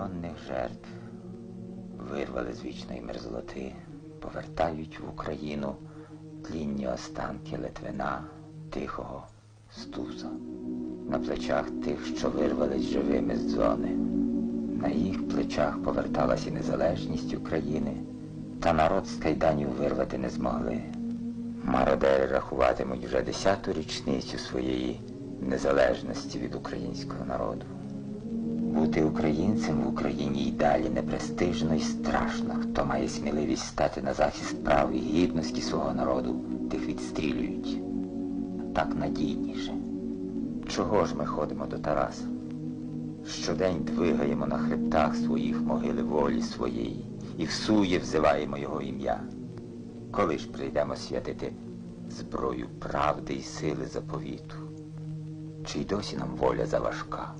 мільйонних жертв вирвали з вічної мерзлоти, повертають в Україну тлінні останки Литвина, Тихого, Стуса. На плечах тих, що вирвались живими з зони. На їх плечах поверталась і незалежність України, та народ з кайданів вирвати не змогли. Мародери рахуватимуть вже десяту річницю своєї незалежності від українського народу. Бути українцем в Україні й далі непрестижно і страшно. Хто має сміливість стати на захист прав і гідності свого народу, тих відстрілюють. Так надійніше. Чого ж ми ходимо до Тараса? Щодень двигаємо на хребтах своїх могили волі своєї і всує взиваємо його ім'я. Коли ж прийдемо святити зброю правди і сили заповіту? Чи й досі нам воля заважка?